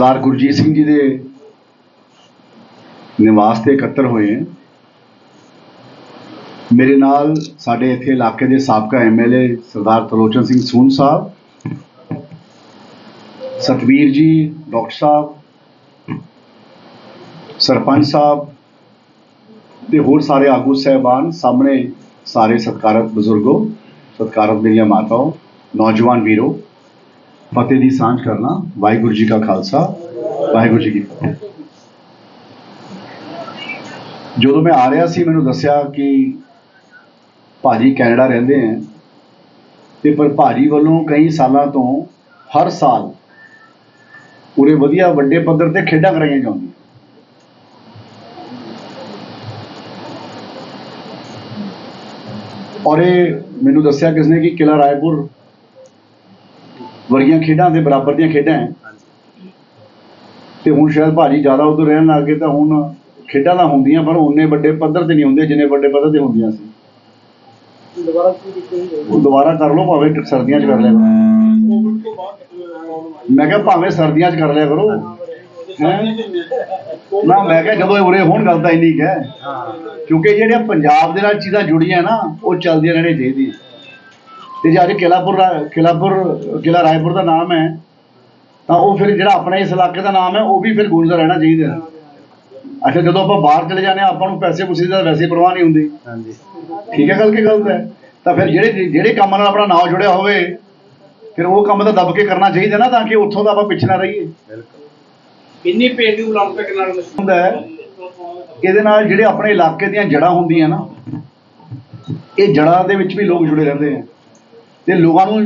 ਸਰਦਾਰ ਗੁਰਜੀਤ ਸਿੰਘ ਜੀ ਦੇ ਨਿਵਾਸ ਤੇ ਇਕੱਤਰ ਹੋਏ ਹਾਂ। ਮੇਰੇ ਨਾਲ ਸਾਡੇ ਇੱਥੇ ਇਲਾਕੇ ਦੇ ਸਾਬਕਾ ਐਮਐਲਏ ਸਰਦਾਰ ਤਲੋਚਨ ਸਿੰਘ ਸੂਨ ਸਾਹਿਬ, ਸਤਵੀਰ ਜੀ, ਡਾਕਟਰ ਸਾਹਿਬ, ਸਰਪੰਚ ਸਾਹਿਬ ਤੇ ਹੋਰ ਸਾਰੇ ਆਗੂ ਸਹਿਬਾਨ, ਸਾਹਮਣੇ ਸਾਰੇ ਸਤਿਕਾਰਤ ਬਜ਼ੁਰਗੋ, ਸਤਿਕਾਰਤ ਮੇਰੀਆਂ ਮਾਤਾਓ, ਨੌਜਵਾਨ ਵੀਰੋ। ਫਤਿਹ ਦੀ ਸਾਂਝ ਕਰਨਾ, ਵਾਹਿਗੁਰੂ ਜੀ ਕਾ ਖਾਲਸਾ, ਵਾਹਿਗੁਰੂ ਜੀ ਕੀ ਫਤਿਹ। ਜਦੋਂ ਮੈਂ ਆ ਰਿਹਾ ਸੀ, ਮੈਨੂੰ ਦੱਸਿਆ ਕਿ ਭਾਜੀ ਕੈਨੇਡਾ ਰਹਿੰਦੇ ਹੈ ਤੇ ਪਰ ਭਾਜੀ ਵੱਲੋਂ ਕਈ ਸਾਲਾਂ ਤੋਂ ਹਰ ਸਾਲ ਪੂਰੇ ਵਧੀਆ ਵੱਡੇ ਪੱਧਰ ਤੇ ਖੇਡਾਂ ਕਰਾਈਆਂ ਜਾਂਦੀਆਂ। ਔਰ ਇਹ ਮੈਨੂੰ ਦੱਸਿਆ ਕਿਸਨੇ ਕਿ ਕਿਲਾ ਰਾਏਪੁਰ ਵਰਗੀਆਂ ਖੇਡਾਂ ਦੇ ਬਰਾਬਰ ਦੀਆਂ ਖੇਡਾਂ ਹੈ। ਤੇ ਹੁਣ ਸ਼ਾਇਦ ਭਾਜੀ ਜ਼ਿਆਦਾ ਉਧਰ ਰਹਿਣ ਲੱਗ ਗਏ ਤਾਂ ਹੁਣ ਖੇਡਾਂ ਤਾਂ ਹੁੰਦੀਆਂ ਪਰ ਉਹਨੇ ਵੱਡੇ ਪੱਧਰ ਤੇ ਨਹੀਂ ਹੁੰਦੇ ਜਿੰਨੇ ਵੱਡੇ ਪੱਧਰ ਤੇ ਹੁੰਦੀਆਂ ਸੀ। ਦੁਬਾਰਾ ਉਹ ਕਰ ਲਓ ਭਾਵੇਂ ਸਰਦੀਆਂ 'ਚ ਕਰ ਲਿਆ ਕਰੋ। ਮੈਂ ਕਿਹਾ ਭਾਵੇਂ ਸਰਦੀਆਂ 'ਚ ਕਰ ਲਿਆ ਕਰੋ। ਹੈਂ? ਨਾ ਮੈਂ ਕਿਹਾ ਜਦੋਂ ਉਰੇ ਹੋਣ ਗੱਲ ਤਾਂ ਇੰਨੀ ਕੁ ਹੈ। ਕਿਉਂਕਿ ਜਿਹੜੀਆਂ ਪੰਜਾਬ ਦੇ ਨਾਲ ਚੀਜ਼ਾਂ ਜੁੜੀਆਂ ਨਾ ਉਹ ਚੱਲਦੀਆਂ ਰਹਿਣੀਆਂ ਚਾਹੀਦੀਆਂ। ਤੇ ਜੇ ਅੱਜ ਕਿਲਾਪੁਰ ਕਿਲਾਪੁਰ ਕਿਲਾ ਰਾਏਪੁਰ ਦਾ ਨਾਮ ਹੈ ਤਾਂ ਉਹ ਫਿਰ ਜਿਹੜਾ ਆਪਣੇ ਇਸ ਇਲਾਕੇ ਦਾ ਨਾਮ ਹੈ ਉਹ ਵੀ ਫਿਰ ਗੂੰਜਦਾ ਰਹਿਣਾ ਚਾਹੀਦਾ ਅੱਛਾ ਜਦੋਂ ਆਪਾਂ ਬਾਹਰ ਚਲੇ ਜਾਂਦੇ ਆ ਆਪਾਂ ਨੂੰ ਪੈਸੇ ਪੁੱਛੀ ਦਾ ਵੈਸੇ ਪਰਵਾਹ ਨਹੀਂ ਹੁੰਦੀ। ਹਾਂਜੀ। ਠੀਕ ਹੈ ਗੱਲ ਕਿ ਗਲਤ ਹੈ? ਤਾਂ ਫਿਰ ਜਿਹੜੇ ਜਿਹੜੇ ਕੰਮ ਨਾਲ ਆਪਣਾ ਨਾਮ ਜੁੜਿਆ ਹੋਵੇ ਫਿਰ ਉਹ ਕੰਮ ਤਾਂ ਦੱਬ ਕੇ ਕਰਨਾ ਚਾਹੀਦਾ ਨਾ ਤਾਂ ਕਿ ਉੱਥੋਂ ਦਾ ਆਪਾਂ ਪਿੱਛੇ ਨਾ ਰਹੀਏ। ਕਿੰਨੀ ਪੇਂਡੂ ਓਲੰਪਿਕ ਨਾਲ ਹੁੰਦਾ ਹੈ? ਇਹਦੇ ਨਾਲ ਜਿਹੜੇ ਆਪਣੇ ਇਲਾਕੇ ਦੀਆਂ ਜੜਾਂ ਹੁੰਦੀਆਂ ਨਾ ਇਹ ਜੜਾਂ ਦੇ ਵਿੱਚ ਵੀ ਲੋਕ ਜੁੜੇ ਰਹਿੰਦੇ ਆ। ਤੇ ਲੋਕਾਂ ਨੂੰ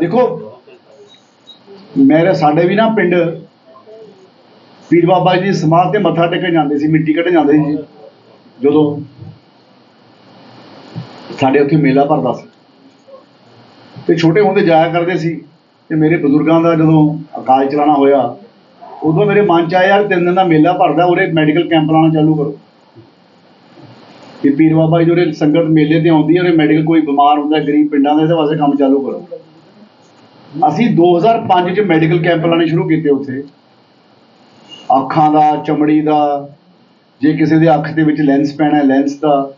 ਦੇਖੋ, ਮੇਰੇ ਸਾਡੇ ਵੀ ਨਾ ਪਿੰਡ ਪੀਰ ਬਾਬਾ ਜੀ ਸਮਾਧ ਤੇ ਮੱਥਾ ਟੇਕਣ ਜਾਂਦੇ ਸੀ, ਮਿੱਟੀ ਕੱਢਣ ਜਾਂਦੇ ਸੀ ਜਦੋਂ ਸਾਡੇ ਉੱਥੇ ਮੇਲਾ ਭਰਦਾ ਸੀ। ਤੇ ਛੋਟੇ ਹੁੰਦੇ ਜਾਇਆ ਕਰਦੇ ਸੀ ਤੇ ਮੇਰੇ ਬਜ਼ੁਰਗਾਂ ਦਾ ਜਦੋਂ ਅਕਾਲ ਚਲਾਣਾ ਹੋਇਆ, ਉਦੋਂ ਮੇਰੇ ਮਨ ਚ ਆਇਆ ਯਾਰ ਤਿੰਨ ਦਿਨ ਦਾ ਮੇਲਾ ਭਰਦਾ, ਉਰੇ ਮੈਡੀਕਲ ਕੈਂਪ ਲਾਉਣਾ ਚਾਲੂ ਕਰੋ। ਕਿ ਪੀਰ ਬਾਬਾ ਜੀ ਜਿਹੜੇ ਸੰਗਤ ਮੇਲੇ ਤੇ ਆਉਂਦੀ ਹੈ ਉਹਨੇ ਮੈਡੀਕਲ ਕੋਈ ਬਿਮਾਰ ਹੁੰਦਾ, ਗਰੀਬ ਪਿੰਡਾਂ ਦੇ, ਇਹਦੇ ਵਾਸਤੇ ਕੰਮ ਚਾਲੂ ਕਰੋ। ਅਸੀਂ 2005 ਚ ਮੈਡੀਕਲ ਕੈਂਪ ਲਾਣੇ ਸ਼ੁਰੂ ਕੀਤੇ ਉੱਥੇ। ਅੱਖਾਂ ਦਾ, ਚਮੜੀ ਦਾ, ਜੇ ਕਿਸੇ ਦੇ ਅੱਖ ਦੇ ਵਿੱਚ ਲੈਂਸ ਪੈਣਾ ਲੈਂਸ ਦਾ,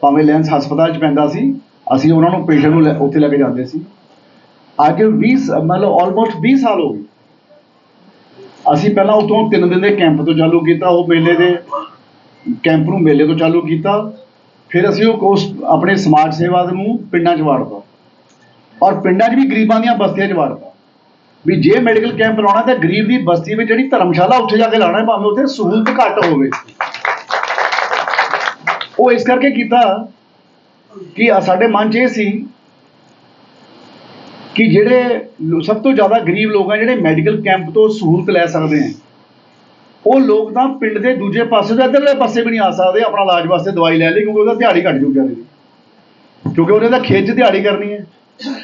ਭਾਵੇਂ ਲੈਂਸ ਹਸਪਤਾਲ 'ਚ ਪੈਂਦਾ ਸੀ, ਅਸੀਂ ਉਹਨਾਂ ਨੂੰ ਪੇਸ਼ੈਂਟ ਨੂੰ ਲੈ- ਉੱਥੇ ਲੈ ਕੇ ਜਾਂਦੇ ਸੀ। ਅੱਜ 20 ਮਤਲਬ ਆਲਮੋਸਟ 20 ਸਾਲ ਹੋ ਗਏ। ਅਸੀਂ ਪਹਿਲਾਂ ਉਤੋਂ ਤਿੰਨ ਦਿਨ ਦੇ ਕੈਂਪ ਤੋਂ ਚਾਲੂ ਕੀਤਾ, ਉਹ ਮੇਲੇ ਦੇ ਕੈਂਪ ਨੂੰ ਮੇਲੇ ਤੋਂ ਚਾਲੂ ਕੀਤਾ। ਫਿਰ ਅਸੀਂ ਉਹ ਕੋਰਸ ਆਪਣੇ ਸਮਾਜ ਸੇਵਾ ਦੇ ਨੂੰ ਪਿੰਡਾਂ 'ਚ ਵਾੜਤਾ। ਔਰ ਪਿੰਡਾਂ 'ਚ ਵੀ ਗਰੀਬਾਂ ਦੀਆਂ ਬਸਤੀਆਂ 'ਚ ਵਾੜਤਾ। ਵੀ ਜੇ ਮੈਡੀਕਲ ਕੈਂਪ ਲਾਉਣਾ ਤਾਂ ਗਰੀਬ ਦੀ ਬਸਤੀ ਵਿੱਚ ਜਿਹੜੀ ਧਰਮਸ਼ਾਲਾ ਉੱਥੇ ਜਾ ਕੇ ਲਾਉਣਾ ਹੈ, ਭਾਵੇਂ ਉੱਥੇ ਸਹੂਲਤ ਘੱਟ ਹੋਵੇ। ਉਹ ਇਸ ਕਰਕੇ ਕੀਤਾ ਕਿ ਸਾਡੇ ਮਨ 'ਚ ਇਹ ਸੀ ਕਿ ਜਿਹੜੇ ਸਭ ਤੋਂ ਜ਼ਿਆਦਾ ਗਰੀਬ ਲੋਕ ਆ ਜਿਹੜੇ ਮੈਡੀਕਲ ਕੈਂਪ ਤੋਂ ਸਹੂਲਤ ਲੈ ਸਕਦੇ ਆ। ਉਹ ਲੋਕ ਤਾਂ ਪਿੰਡ ਦੇ ਦੂਜੇ ਪਾਸੇ ਤੋਂ ਇੱਧਰਲੇ ਪਾਸੇ ਵੀ ਨਹੀਂ ਆ ਸਕਦੇ ਆਪਣਾ ਇਲਾਜ ਵਾਸਤੇ ਦਵਾਈ ਲੈ ਲਈ ਕਿਉਂਕਿ ਉਹਦਾ ਦਿਹਾੜੀ ਘੱਟ ਜੂ ਜਾਂਦੀ ਕਿਉਂਕਿ ਉਹਨੇ ਤਾਂ ਖੇਤ 'ਚ ਦਿਹਾੜੀ ਕਰਨੀ ਹੈ।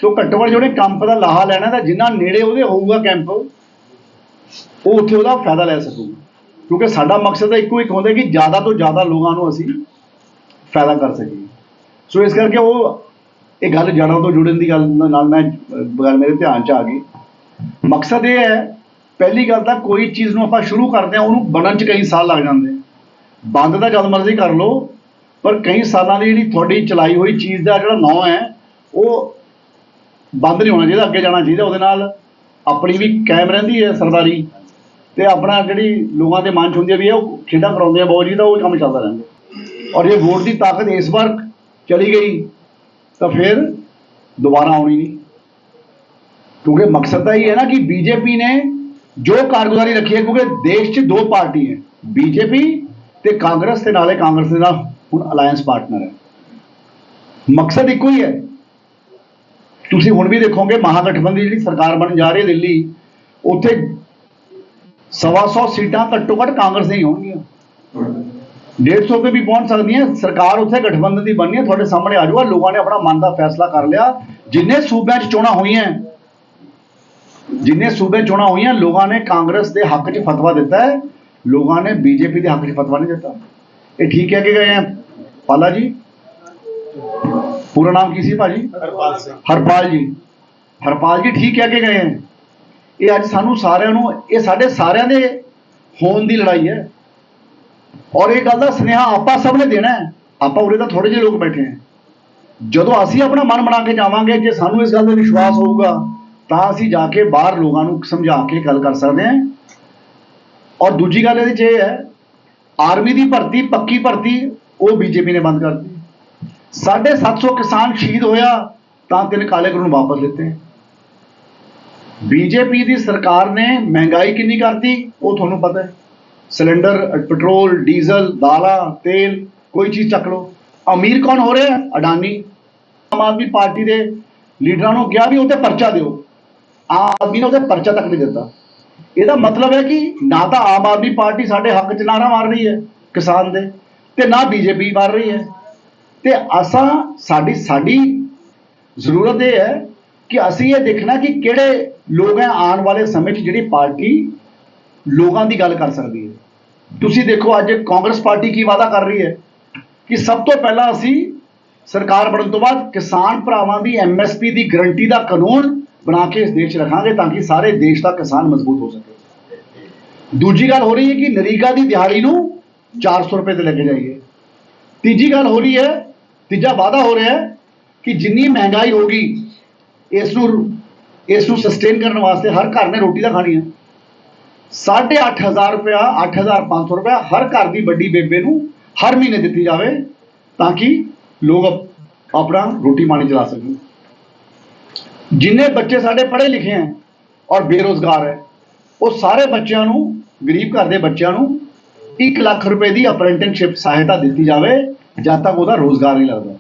ਤੋਂ ਘੱਟੋ ਘੱਟ ਜਿਹੜੇ ਕੈਂਪ ਦਾ ਲਾਹਾ ਲੈਣਾ ਤਾਂ ਜਿੰਨਾ ਨੇੜੇ ਉਹਦੇ ਹੋਊਗਾ ਕੈਂਪ ਉਹ ਉੱਥੇ ਉਹਦਾ ਫਾਇਦਾ ਲੈ ਸਕੂਗਾ। ਕਿਉਂਕਿ ਸਾਡਾ ਮਕਸਦ ਤਾਂ ਇੱਕੋ ਇੱਕ ਹੁੰਦਾ ਕਿ ਜ਼ਿਆਦਾ ਤੋਂ ਜ਼ਿਆਦਾ ਲੋਕਾਂ ਨੂੰ ਅਸੀਂ ਫਾਇਦਾ ਕਰ ਸਕੀਏ। ਸੋ ਇਸ ਕਰਕੇ ਉਹ ਇਹ ਗੱਲ ਜੜ੍ਹਾਂ ਤੋਂ ਜੁੜਨ ਦੀ ਗੱਲ ਨਾਲ ਮੈਂ ਅਹ, ਗੱਲ ਮੇਰੇ ਧਿਆਨ 'ਚ ਆ ਗਈ। ਮਕਸਦ ਇਹ ਹੈ ਪਹਿਲੀ ਗੱਲ ਤਾਂ ਕੋਈ ਚੀਜ਼ ਨੂੰ ਆਪਾਂ ਸ਼ੁਰੂ ਕਰਦੇ ਹਾਂ, ਉਹਨੂੰ ਬਣਨ 'ਚ ਕਈ ਸਾਲ ਲੱਗ ਜਾਂਦੇ ਬੰਦ ਤਾਂ ਜਦ ਮਰਜ਼ੀ ਕਰ ਲਓ, ਪਰ ਕਈ ਸਾਲਾਂ ਦੀ ਜਿਹੜੀ ਤੁਹਾਡੀ ਚਲਾਈ ਹੋਈ ਚੀਜ਼ ਦਾ ਜਿਹੜਾ ਨਾਂ ਹੈ, ਉਹ ਬੰਦ ਨਹੀਂ ਹੋਣਾ ਚਾਹੀਦਾ, ਅੱਗੇ ਜਾਣਾ ਚਾਹੀਦਾ। ਉਹਦੇ ਨਾਲ ਆਪਣੀ ਵੀ ਕਾਇਮ ਰਹਿੰਦੀ ਹੈ ਸਰਦਾਰੀ ਤੇ ਆਪਣਾ ਜਿਹੜੀ ਲੋਕਾਂ ਦੇ ਮਨ 'ਚ ਹੁੰਦੀ ਹੈ ਵੀ ਹੈ ਉਹ ਖੇਡਾਂ ਕਰਾਉਂਦੇ ਆ, ਬਹੁਤ ਜੀ ਦਾ ਉਹ ਕੰਮ ਚੱਲਦਾ ਰਹਿੰਦਾ। ਔਰ ਜੇ ਵੋਟ ਦੀ ਤਾਕਤ ਇਸ ਵਾਰ ਚਲੀ ਗਈ, ਤਾਂ ਫਿਰ ਦੁਬਾਰਾ ਆਉਣੀ ਨਹੀਂ। ਕਿਉਂਕਿ ਮਕਸਦ ਤਾਂ ਇਹ ਹੈ ਨਾ ਕਿ ਬੀਜੇਪੀ ਨੇ ਜੋ ਕਾਰਗੁਜ਼ਾਰੀ ਰੱਖੀ ਹੈ, ਕਿਉਂਕਿ ਦੇਸ਼ 'ਚ ਦੋ ਪਾਰਟੀ ਹੈ, ਬੀਜੇਪੀ ਤੇ ਕਾਂਗਰਸ ਤੇ ਨਾਲੇ ਕਾਂਗਰਸ ਦੇ ਨਾਲ ਹੁਣ ਅਲਾਈਅੰਸ ਪਾਰਟਨਰ ਹੈ। ਮਕਸਦ ਇੱਕੋ ਹੀ ਹੈ। ਤੁਸੀਂ ਹੁਣ ਵੀ ਦੇਖੋਗੇ ਮਹਾਗਠਬੰਧਨ ਜਿਹੜੀ ਸਰਕਾਰ ਬਣ ਜਾ ਰਹੀ ਹੈ ਦਿੱਲੀ, ਉੱਥੇ ਸਵਾ ਸੌ ਸੀਟਾਂ ਘੱਟੋ ਘੱਟ ਕਾਂਗਰਸ ਦੀਆਂ ਹੀ ਹੋਣਗੀਆਂ। 150 ਤੇ ਵੀ ਪਹੁੰਚ ਸਕਦੀਆਂ ਸਰਕਾਰ ਉੱਥੇ ਗਠਬੰਧਨ ਦੀ ਬਣਨੀ ਹੈ, ਤੁਹਾਡੇ ਸਾਹਮਣੇ ਆ ਜਾਊਗਾ, ਲੋਕਾਂ ਨੇ ਆਪਣਾ ਮਨ ਦਾ ਫੈਸਲਾ ਕਰ ਲਿਆ। ਜਿੰਨੇ ਸੂਬਿਆਂ 'ਚ ਚੋਣਾਂ ਹੋਈਆਂ ਜਿੰਨੇ ਸੂਬੇ ਚੋਣਾਂ ਹੋਈਆਂ ਲੋਕਾਂ ਨੇ ਕਾਂਗਰਸ ਦੇ ਹੱਕ 'ਚ ਫਤਵਾ ਦਿੱਤਾ ਹੈ। ਲੋਕਾਂ ਨੇ ਬੀਜੇਪੀ ਦੇ ਹੱਕ 'ਚ ਫਤਵਾ ਨਹੀਂ ਦਿੱਤਾ। ਇਹ ਠੀਕ ਹੈ ਕਿ ਗਏ ਆ ਪਾਲਾ ਜੀ? ਪੂਰਾ ਨਾਮ ਕੀ ਸੀ ਭਾਜੀ? ਹਰਪਾਲ ਸਿੰਘ। ਹਰਪਾਲ ਜੀ। ਹਰਪਾਲ ਜੀ ਠੀਕ ਕਹਿ ਕੇ ਗਏ ਹੈ? ਇਹ ਅੱਜ ਸਾਨੂੰ ਸਾਰਿਆਂ ਨੂੰ ਇਹ ਸਾਡੇ ਸਾਰਿਆਂ ਦੇ ਹੋਣ ਦੀ ਲੜਾਈ ਹੈ। ਔਰ ਇਹ ਗੱਲ ਦਾ ਸੁਨੇਹਾ ਆਪਾਂ ਸਭ ਨੇ ਦੇਣਾ ਹੈ। ਆਪਾਂ ਉਰੇ ਤਾਂ ਥੋੜੇ ਜਿਹੇ ਲੋਕ ਬੈਠੇ ਹਾਂ। ਜਦੋਂ ਅਸੀਂ ਆਪਣਾ ਮਨ ਬਣਾ ਕੇ ਜਾਵਾਂਗੇ ਜੇ ਸਾਨੂੰ ਇਸ ਗੱਲ ਦਾ ਵਿਸ਼ਵਾਸ ਹੋਊਗਾ ਤਾਂ ਅਸੀਂ ਜਾ ਕੇ ਬਾਹਰ ਲੋਕਾਂ ਨੂੰ ਸਮਝਾ ਕੇ ਗੱਲ ਕਰ ਸਕਦੇ ਹਾਂ। ਔਰ ਦੂਜੀ ਗੱਲ ਇਹਦੇ 'ਚ ਇਹ ਹੈ, ਆਰਮੀ ਦੀ ਭਰਤੀ, ਪੱਕੀ ਭਰਤੀ, ਉਹ ਬੀਜੇਪੀ ਨੇ ਬੰਦ ਕਰਤੀ। 750 ਕਿਸਾਨ ਸ਼ਹੀਦ ਹੋਇਆ, ਤਾਂ ਤਿੰਨ ਕਾਲੇ ਕਾਨੂੰਨ ਵਾਪਸ ਲਿੱਤੇ। ਬੀਜੇਪੀ ਦੀ ਸਰਕਾਰ ਨੇ ਮਹਿੰਗਾਈ ਕਿੰਨੀ ਕਰਤੀ, ਉਹ ਤੁਹਾਨੂੰ ਪਤਾ ਹੈ। ਸਿਲੰਡਰ, ਪੈਟਰੋਲ, ਡੀਜ਼ਲ, ਦਾਲਾਂ, ਤੇਲ, ਕੋਈ ਚੀਜ਼ ਚੱਕ ਲਓ। ਅਮੀਰ ਕੌਣ ਹੋ ਰਿਹਾ? ਅਡਾਨੀ। ਆਮ ਆਦਮੀ ਪਾਰਟੀ ਦੇ ਲੀਡਰਾਂ ਨੂੰ ਕਿਹਾ ਵੀ ਉਹਤੇ ਪਰਚਾ ਦਿਓ। ਆਮ ਆਦਮੀ ਨੇ ਉਹਦੇ ਪਰਚਾ ਤੱਕ ਨਹੀਂ ਦਿੱਤਾ। ਇਹਦਾ ਮਤਲਬ ਹੈ ਕਿ ਨਾ ਤਾਂ ਆਮ ਆਦਮੀ ਪਾਰਟੀ ਸਾਡੇ ਹੱਕ 'ਚ ਨਾਰਾ ਮਾਰ ਰਹੀ ਹੈ ਕਿਸਾਨ ਦੇ ਤੇ ਨਾ ਬੀਜੇਪੀ ਮਾਰ ਰਹੀ ਹੈ। ਤੇ ਅਸਾਂ ਸਾਡੀ ਸਾਡੀ ਜ਼ਰੂਰਤ ਇਹ ਹੈ ਕਿ ਅਸੀਂ ਇਹ ਦੇਖਣਾ ਕਿ ਕਿਹੜੇ ਲੋਕ ਹੈ ਆਉਣ ਵਾਲੇ ਸਮੇਂ 'ਚ ਜਿਹੜੀ ਪਾਰਟੀ ਲੋਕਾਂ ਦੀ ਗੱਲ ਕਰ ਸਕਦੀ ਹੈ। ਤੁਸੀਂ ਦੇਖੋ ਅੱਜ ਕਾਂਗਰਸ ਪਾਰਟੀ ਕੀ ਵਾਅਦਾ ਕਰ ਰਹੀ ਹੈ ਕਿ ਸਭ ਤੋਂ ਪਹਿਲਾਂ ਅਸੀਂ ਸਰਕਾਰ ਬਣਨ ਤੋਂ ਬਾਅਦ ਕਿਸਾਨ ਭਰਾਵਾਂ ਦੀ ਐਮਐਸਪੀ ਦੀ ਗਰੰਟੀ ਦਾ ਕਾਨੂੰਨ ਬਣਾ ਕੇ ਇਸ ਦੇਸ਼ 'ਚ ਰੱਖਾਂਗੇ ਤਾਂ ਕਿ ਸਾਰੇ ਦੇਸ਼ ਦਾ ਕਿਸਾਨ ਮਜ਼ਬੂਤ ਹੋ ਸਕੇ। ਦੂਜੀ ਗੱਲ ਹੋ ਰਹੀ ਹੈ ਕਿ ਨਰੇਗਾ ਦੀ ਦਿਹਾੜੀ ਨੂੰ 400 ਰੁਪਏ ਤੇ ਲੈ ਕੇ ਜਾਈਏ ਤੀਜੀ ਗੱਲ ਹੋ ਰਹੀ ਹੈ, ਤੀਜਾ ਵਾਅਦਾ ਹੋ ਰਿਹਾ ਹੈ ਕਿ ਜਿੰਨੀ ਮਹਿੰਗਾਈ ਹੋਗੀ ਇਸ ਨੂੰ ਇਸ ਨੂੰ ਸਸਟੇਨ ਕਰਨ ਵਾਸਤੇ ਹਰ ਘਰ ਨੇ ਰੋਟੀ ਤਾਂ ਖਾਣੀ ਹੈ। 8500 ਰੁਪਇਆ 8500 ਰੁਪਇਆ ਹਰ ਘਰ ਦੀ ਵੱਡੀ ਬੇਬੇ ਨੂੰ ਹਰ ਮਹੀਨੇ ਦਿੱਤੀ ਜਾਵੇ ਤਾਂ ਕਿ ਲੋਕ ਆਪਣਾ ਰੋਟੀ ਪਾਣੀ ਚਲਾ ਸਕਣ। ਜਿੰਨੇ ਬੱਚੇ ਸਾਡੇ ਪੜ੍ਹੇ ਲਿਖੇ ਹੈ ਔਰ ਬੇਰੋਜ਼ਗਾਰ ਹੈ, ਉਹ ਸਾਰੇ ਬੱਚਿਆਂ ਨੂੰ, ਗਰੀਬ ਘਰ ਦੇ ਬੱਚਿਆਂ ਨੂੰ 1 ਲੱਖ ਰੁਪਏ ਦੀ ਅਪ੍ਰੈਂਟਿਸਸ਼ਿਪ ਸਹਾਇਤਾ ਦਿੱਤੀ ਜਾਵੇ, ਜਦ ਤੱਕ ਉਹਦਾ ਰੋਜ਼ਗਾਰ ਨਹੀਂ ਲੱਗਦਾ।